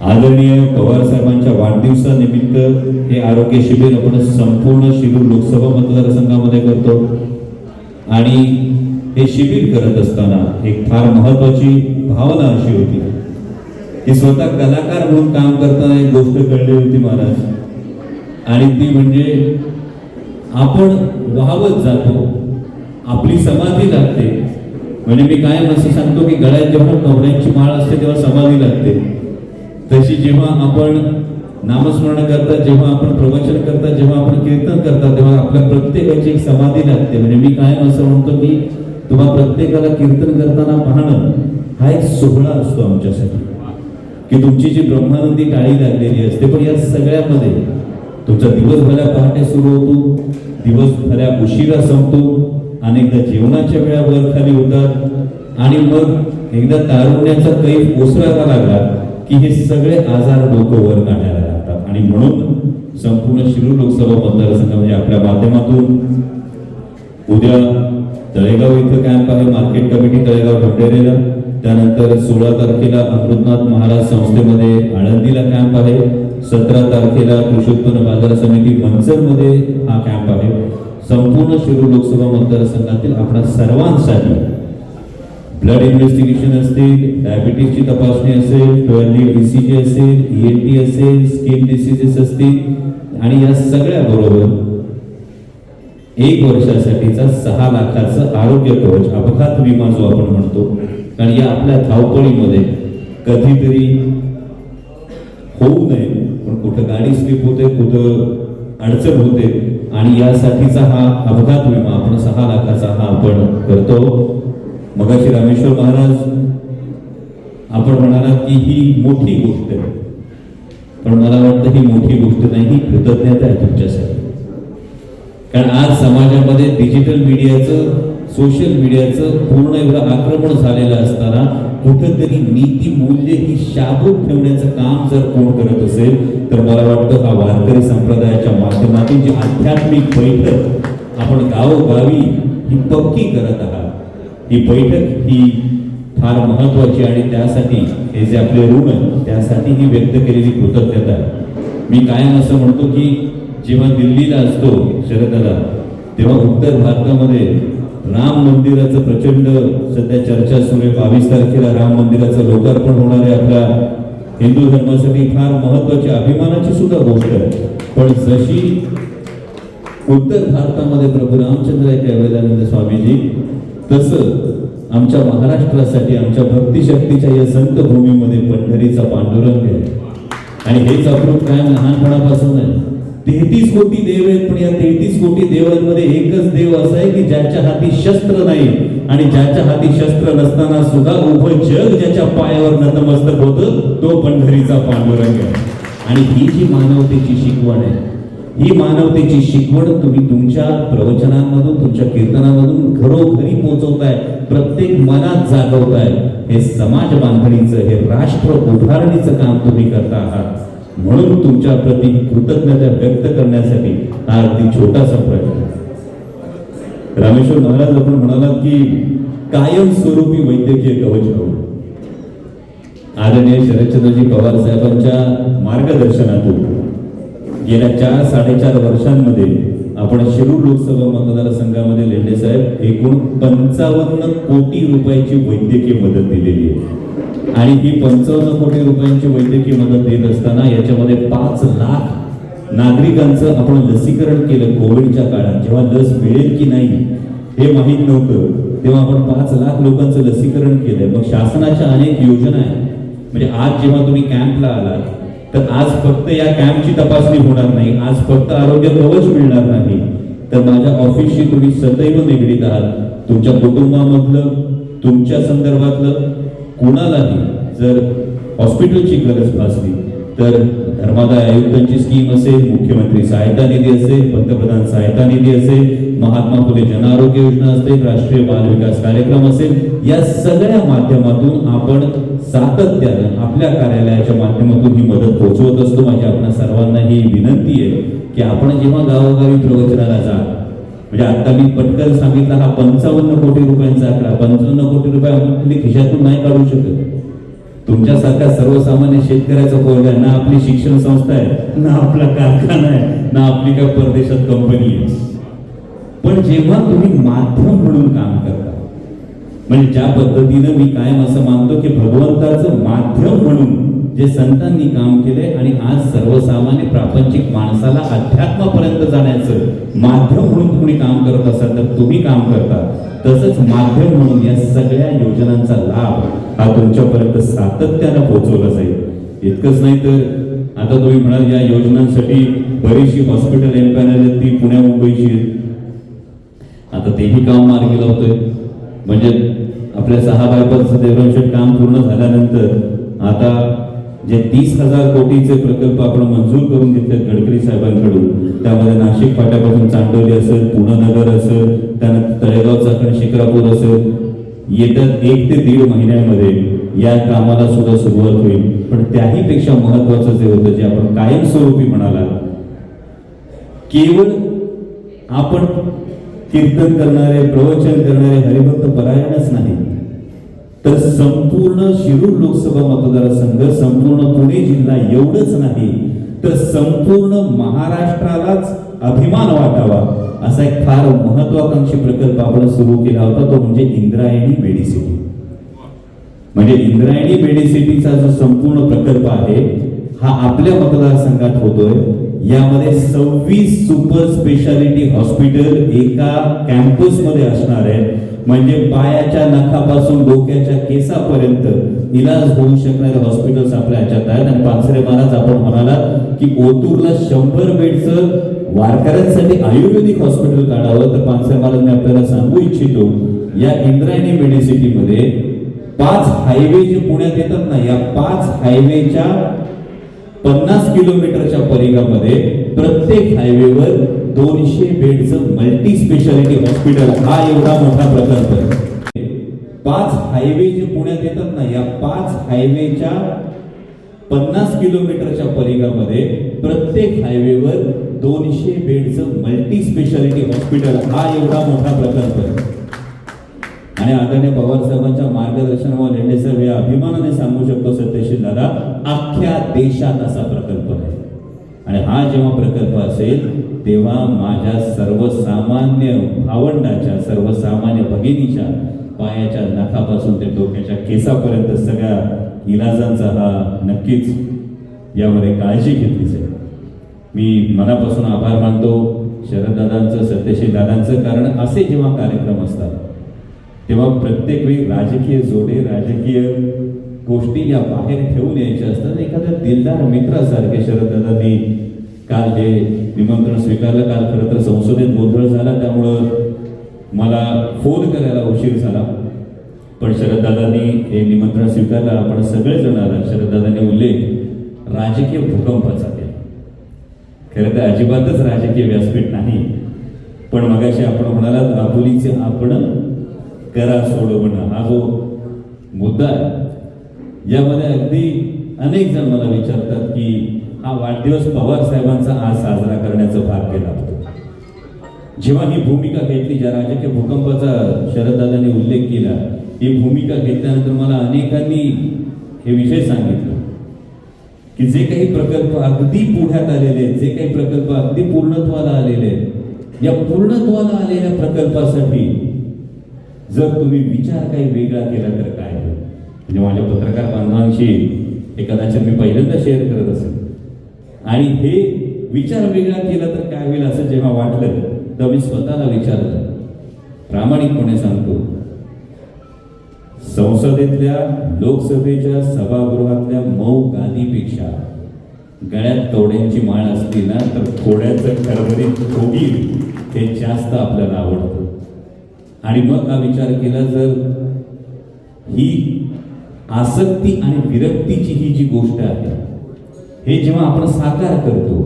आदरणीय पवार साहेबांच्या वाढदिवसानिमित्त हे आरोग्य शिबिर आपण संपूर्ण शिबिर लोकसभा मतदारसंघामध्ये करतो. आणि हे शिबिर करत असताना एक फार महत्वाची भावना अशी होती. की स्वतः कलाकार म्हणून काम करताना एक गोष्ट कळली होती महाराज. आणि ती म्हणजे आपण वाहवत जातो आपली समाधी लागते. म्हणजे मी काय असं सांगतो की गळ्यात जेव्हा नवऱ्यांची माळ असते तेव्हा समाधी लागते. तशी जेव्हा आपण नामस्मरण करता जेव्हा आपण प्रवचन करता जेव्हा आपण कीर्तन करता तेव्हा आपल्या प्रत्येकाची एक समाधी लागते. म्हणजे मी काय असं म्हणतो की तुम्हा प्रत्येकाला कीर्तन करताना पाहणं हा एक सोहळा असतो आमच्यासाठी. की तुमची जी ब्रह्मानंदी टाळी लागलेली असते पण या सगळ्यामध्ये तुमचा दिवसभऱ्या पहाटे सुरू होतो दिवसभऱ्या उशिरा संपतो अनेकदा जेवणाच्या वेळा वर खाली होतात आणि मग एकदा तारुण्याचा कैफ ओसरायला लागला की हे सगळे आजार लोक वर काढायला लागतात. आणि म्हणून संपूर्ण शिरूर लोकसभा मतदारसंघामध्ये आपल्या माध्यमातून उद्या तळेगाव इथं कॅम्प आहे मार्केट कमिटी तळेगाव ठेवलेला त्यानंतर सोळा तारखेला अमृतनाथ महाराज संस्थेमध्ये आळंदीला कॅम्प आहे. सतरा तारखेला कृषी उत्पन्न बाजार समिती मंचरमध्ये हा कॅम्प आहे. संपूर्ण शिरूर लोकसभा मतदारसंघातील आपल्या सर्वांसाठी ब्लड इन्व्हेस्टिगेशन असतील डायबिटीसची तपासणी असेल ट्वेल्व ईसीजी असेल ईएनटी असेल स्किन डिसिजेस असतील आणि या सगळ्या बरोबर एक वर्षासाठीचा सहा लाखाचं आरोग्य कवच अपघात विमा जो आपण म्हणतो कारण या आपल्या धावपळीमध्ये कधीतरी होऊ नये पण कुठं गाडी स्लिप होते कुठं अडचण होते आणि यासाठीचा हा अपघात विमा आपण सहा लाखाचा हा आपण करतो. मगाशी रामेश्वर महाराज आपण म्हणाला की ही मोठी गोष्ट आहे. पण मला वाटतं ही मोठी गोष्ट नाही ही कृतज्ञता आहे तुमच्यासाठी. कारण आज समाजामध्ये डिजिटल मीडियाचं सोशल मीडियाचं पूर्ण एवढं आक्रमण झालेलं असताना कुठेतरी नीती मूल्य ही शाबूत ठेवण्याचं काम जर कोण करत असेल तर मला वाटतं हा वारकरी संप्रदायाच्या माध्यमातून जी आध्यात्मिक बैठक आपण गावोगावी ही पक्की करत आहात ही बैठक ही फार महत्वाची आणि त्यासाठी हे जे आपले ऋण त्यासाठी ही व्यक्त केलेली कृतज्ञता मी कायम असं म्हणतो की जेव्हा दिल्लीला असतो शरदला तेव्हा उत्तर भारतामध्ये राम मंदिराचं प्रचंड सध्या चर्चा सुरू आहे. बावीस तारखेला राम मंदिराचं लोकार्पण होणार आहे आपल्या हिंदू धर्मासाठी. फार महत्वाची अभिमानाची सुद्धा गोष्ट आहे. पण जशी उत्तर भारतामध्ये प्रभू रामचंद्र आहे कैवल्यानंद स्वामीजी तसं आमच्या महाराष्ट्रासाठी आमच्या भक्तिशक्तीच्या या संत भूमीमध्ये पंढरीचा पांडुरंग आहे. आणि हेच अप्रूप काय लहानपणापासून आहे. तेहतीस कोटी देव आहेत पण या तेहतीस कोटी देवांमध्ये एकच देव असा आहे की ज्याच्या हाती शस्त्र नाही आणि ज्याच्या हाती शस्त्र नसताना सुद्धा उभं जग ज्याच्या पायावर नतमस्तक होतं तो पंढरीचा पांडुरंग आहे. आणि ही जी मानवतेची शिकवण आहे ही मानवतेची शिकवण तुम्ही तुमच्या प्रवचनांमधून तुमच्या कीर्तनामधून घरोघरी पोहोचवताय प्रत्येक मनात जागवताय. हे समाज बांधणीचं हे राष्ट्र उभारणीचं काम तुम्ही करता आहात. म्हणून तुमच्या प्रती कृतज्ञता व्यक्त करण्यासाठी हा अगदी छोटासा प्रयत्न. रामेश्वर महाराज आपण म्हणालात की कायम स्वरूपी वैद्यकीय कवच हवं आदरणीय शरदचंद्रजी पवार साहेबांच्या मार्गदर्शनातून. गेल्या चार साडेचार वर्षांमध्ये आपण शिरूर लोकसभा मतदारसंघामध्ये लेंडे साहेब एकूण पंचावन्न कोटी रुपयाची वैद्यकीय मदत दिलेली आहे. आणि ही पंचावन्न कोटी रुपयांची वैद्यकीय मदत देत असताना याच्यामध्ये पाच लाख नागरिकांचं आपण लसीकरण केलं कोविडच्या काळात. जेव्हा लस मिळेल की नाही हे माहीत नव्हतं तेव्हा आपण पाच लाख लोकांचं लसीकरण केलंय. मग शासनाच्या अनेक योजना आहेत. म्हणजे आज जेव्हा तुम्ही कॅम्पला आलात तर आज फक्त या कॅम्पची तपासणी होणार नाही. आज फक्त आरोग्य कवच मिळणार नाही. तर माझ्या ऑफिसशी तुम्ही सदैव निगडीत आहात. तुमच्या कुटुंबामधलं तुमच्या संदर्भातलं कोणालाही जर हॉस्पिटलची गरज भासली तर धर्मादाय आयुक्तांची स्कीम असेल मुख्यमंत्री सहायता निधी असेल पंतप्रधान सहायता निधी असेल महात्मा फुले जन आरोग्य योजना असेल राष्ट्रीय बाल विकास कार्यक्रम असेल या सगळ्या माध्यमातून आपण सातत्यानं आपल्या कार्यालयाच्या माध्यमातून ही मदत पोहोचवत असतो. माझी आपल्या सर्वांना ही विनंती आहे की आपण जेव्हा गावोगावी प्रवचनाला जा म्हणजे आता मी पटकन सांगितलं हा पंचावन्न कोटी रुपयांचा आकडा पंचावन्न कोटी रुपये आपण खिशातून नाही काढू शकत. तुमच्यासारख्या सर्वसामान्य शेतकऱ्याचा पोरगा ना आपली शिक्षण संस्था आहे ना आपला कारखाना आहे ना आपली काय परदेशात कंपनी आहे. पण जेव्हा तुम्ही माध्यम म्हणून काम करता म्हणजे ज्या पद्धतीनं मी कायम असं मानतो की भगवंताचं माध्यम म्हणून जे संतांनी काम केले आणि आज सर्वसामान्य प्रापंचिक माणसाला अध्यात्मापर्यंत जाण्याचं माध्यम म्हणून तुम्ही काम करत असाल तर तुम्ही काम करता. तसंच माध्यम म्हणून या सगळ्या योजनांचा लाभ हा तुमच्यापर्यंत सातत्यानं पोहोचवला जाईल. इतकंच नाही तर आता तुम्ही म्हणाल या योजनांसाठी बरीचशी हॉस्पिटल एम्पॅनल आहेत ती पुण्या मुंबईची आहेत. आता तेही काम मार्गी लावतोय. म्हणजे आपल्या सहा बायपासचं देवरांशेट काम पूर्ण झाल्यानंतर आता जे तीस हजार कोटीचे प्रकल्प आपण मंजूर करून घेतले गडकरी साहेबांकडून त्यामध्ये नाशिक फाट्यापासून चांडोली असेल पुणे नगर असेल त्यानंतर तळेगाव चाकण शिक्रापूर असेल येत्या एक ते दीड महिन्यामध्ये या कामाला सुद्धा सुरुवात होईल. पण त्याही पेक्षा महत्वाचं जे होतं जे आपण कायमस्वरूपी म्हणाला केवळ आपण कीर्तन करणारे प्रवचन करणारे हरिभक्त परायणच नाही. तर संपूर्ण शिरूर लोकसभा मतदारसंघ संपूर्ण पुणे जिल्हा एवढंच नाही तर संपूर्ण महाराष्ट्रालाच अभिमान वाटावा असा एक फार महत्वाकांक्षी प्रकल्प आपण सुरू केला होता तो म्हणजे इंद्रायणी मेडिसिटी म्हणजे इंद्रायणी मेडिसिटीचा जो संपूर्ण प्रकल्प आहे हा आपल्या मतदारसंघात होतोय. यामध्ये सव्वीस सुपर स्पेशालिटी हॉस्पिटल एका कॅम्पसमध्ये असणार आहे. म्हणजे पायाच्या नखापासून डोक्याच्या केसापर्यंत इलाज होऊ शकणारे हॉस्पिटल्स आपल्या ह्याच्यात आहेत. आणि पानसरे महाराज आपण म्हणालात की ओतूरला शंभर बेडचं वारकऱ्यांसाठी आयुर्वेदिक हॉस्पिटल काढावं. तर पानसरे महाराज मी आपल्याला सांगू इच्छितो या इंद्रायणी मेडिसिटीमध्ये पाच हायवे जे पुण्यात येतात ना या पाच हायवेच्या पन्नास किलोमीटरच्या परिघामध्ये प्रत्येक हायवेवर दोनशे बेडचं मल्टी स्पेशालिटी हॉस्पिटल हा एवढा मोठा प्रकल्प आहे. पाच हायवे जे पुण्यात येतात ना या पाच हायवेच्या पन्नास किलोमीटरच्या परिघामध्ये प्रत्येक हायवेवर दोनशे बेडचं मल्टी स्पेशालिटी हॉस्पिटल हा एवढा मोठा प्रकल्प आहे. आणि आदरणीय पवार साहेबांच्या मार्गदर्शनावर लेंडे साहेब या अभिमानाने सांगू शकतो सत्यशील दादा अख्ख्या देशात असा प्रकल्प आहे. हा जेव्हा प्रकल्प असेल तेव्हा माझ्या सर्वसामान्य भावंडाच्या सर्वसामान्य भगिनीच्या पायाच्या नखापासून ते डोक्याच्या केसापर्यंत सगळ्या इलाजांचा हा नक्कीच यामध्ये काळजी घेतली जाईल. मी मनापासून आभार मानतो. शरददादांचं सत्यशील दादांचं कारण असे जेव्हा कार्यक्रम असतात तेव्हा प्रत्येक वेळी राजकीय जोडे राजकीय गोष्टी या बाहेर ठेवून यायच्या असतात. एखाद्या दिलदार मित्रासारखे शरददादांनी काल हे निमंत्रण स्वीकारलं. काल खरं तर संसदेत गोंधळ झाला. त्यामुळं मला फोन करायला उशीर झाला. पण शरददादांनी हे निमंत्रण स्वीकारलं. आपण सगळेजण आला. शरददादांनी उल्लेख राजकीय भूकंपाचा केला. खरं तर अजिबातच राजकीय व्यासपीठ नाही. पण मगाशी आपण म्हणालात आपुलीचे आपण करा सोडवणं हा जो मुद्दा आहे यामध्ये अगदी अनेक जण मला विचारतात की हा वाढदिवस पवार साहेबांचा आज साजरा करण्याचं भाग्य लाभतो जेव्हा ही भूमिका घेतली ज्या राजकीय भूकंपाचा शरददादांनी उल्लेख केला ही भूमिका घेतल्यानंतर मला अनेकांनी हे विषय सांगितलं की जे काही प्रकल्प अगदी पुढ्यात आलेले आहेत जे काही प्रकल्प अगदी पूर्णत्वाला आलेले आहेत या पूर्णत्वाला आलेल्या प्रकल्पासाठी जर तुम्ही विचार काही वेगळा केला तर काय? म्हणजे माझ्या पत्रकार बांधवांशी हे कदाचित मी पहिल्यांदा शेअर करत असेल. आणि हे विचार वेगळा केला तर काय होईल असं जेव्हा वाटलं तेव्हा मी स्वतःला विचारलं. प्रामाणिकपणे सांगतो. संसदेतल्या लोकसभेच्या सभागृहातल्या मऊ गादीपेक्षा गळ्यात तोड्यांची माळ असली ना तर थोड्याचं खरबरीत खोगी हे जास्त आपल्याला आवडतं. आणि मग हा विचार केला जर ही आसक्ती आणि विरक्तीची ही जी गोष्ट आहे हे जेव्हा आपण साकार करतो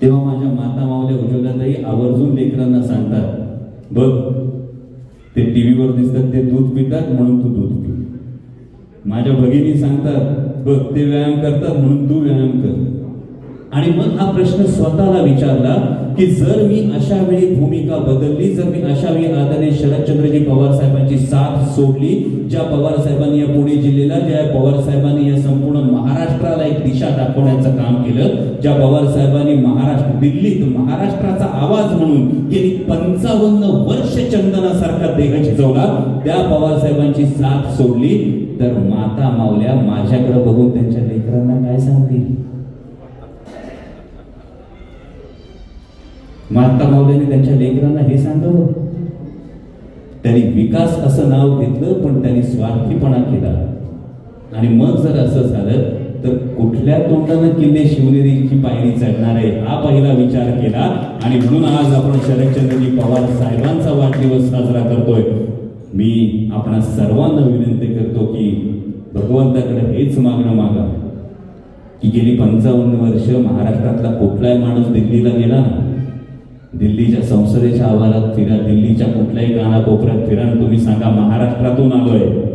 तेव्हा माझ्या माता मावल्या उज्ज्वलाताई आवर्जून लेकरांना सांगतात बघ ते टीव्हीवर दिसतात ते दूध पितात म्हणून तू दूध पी. माझ्या भगिनी सांगतात बघ ते व्यायाम करतात म्हणून तू व्यायाम कर. आणि मग हा प्रश्न स्वतःला विचारला की जर मी अशा वेळी भूमिका बदलली जर मी अशा वेळी आदरणीय शरदचंद्रजी पवार साहेबांची साथ सोडली ज्या पवार साहेबांनी या पुणे जिल्ह्याला ज्या पवार साहेबांनी या संपूर्ण महाराष्ट्राला एक दिशा दाखवण्याचं काम केलं ज्या पवार साहेबांनी महाराष्ट्र दिल्लीत महाराष्ट्राचा आवाज म्हणून गेली पंचावन्न वर्ष चंदनासारखा देह शिजवला त्या पवार साहेबांची साथ सोडली. तर माता मावल्या माझ्याकडे बघून त्यांच्या लेकरांना काय सांगतील? माता मावल्याने त्यांच्या लेकरांना हे सांगावं? त्यांनी विकास असं नाव घेतलं पण त्यांनी स्वार्थीपणा केला. आणि मग जर असं झालं कुठल्या तोंडानं किल्ले शिवनेरीची पायरी चढणार? आहे हा पहिला विचार केला. आणि म्हणून आज आपण शरदचंद्रजी पवार साहेबांचा वाढदिवस साजरा करतोय. मी आपणा सर्वांना विनंती करतो की भगवंताकडे हेच मागणं मागा. की गेली पंचावन्न वर्ष महाराष्ट्रातला कुठलाही माणूस दिल्लीला गेला ना दिल्लीच्या संसदेच्या आवारात फिरा दिल्लीच्या कुठल्याही कानाकोपऱ्यात फिरा. तुम्ही सांगा महाराष्ट्रातून आलोय.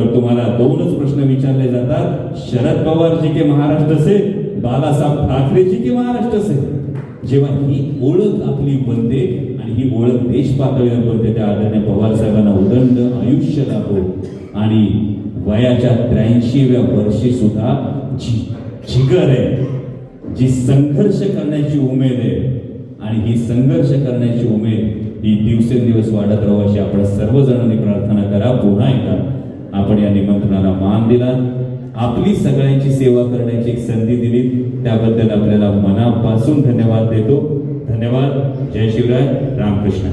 तर तुम्हाला दोनच प्रश्न विचारले जातात. शरद पवार जी के महाराष्ट्र से बालासाहेब ठाकरेजी के महाराष्ट्र से जेव्हा ही ओळख आपली बनते आणि ही ओळख देश पातळीवर बनते त्या आदरणीय पवार साहेबांना उदंड आयुष्य लाभो आणि वयाच्या त्र्याऐंशीव्या वर्षी सुद्धा जी जिगर आहे जी संघर्ष करण्याची उमेद आहे आणि ही संघर्ष करण्याची उमेद ही दिवसेंदिवस वाढत राहू अशी आपण सर्वजणांनी प्रार्थना करा. पुन्हा एकदा आपण या निमंत्रणाला मान दिला आपली सगळ्यांची सेवा करण्याची एक संधी दिली त्याबद्दल आपल्याला मनापासून धन्यवाद देतो. धन्यवाद. जय शिवराय. रामकृष्ण.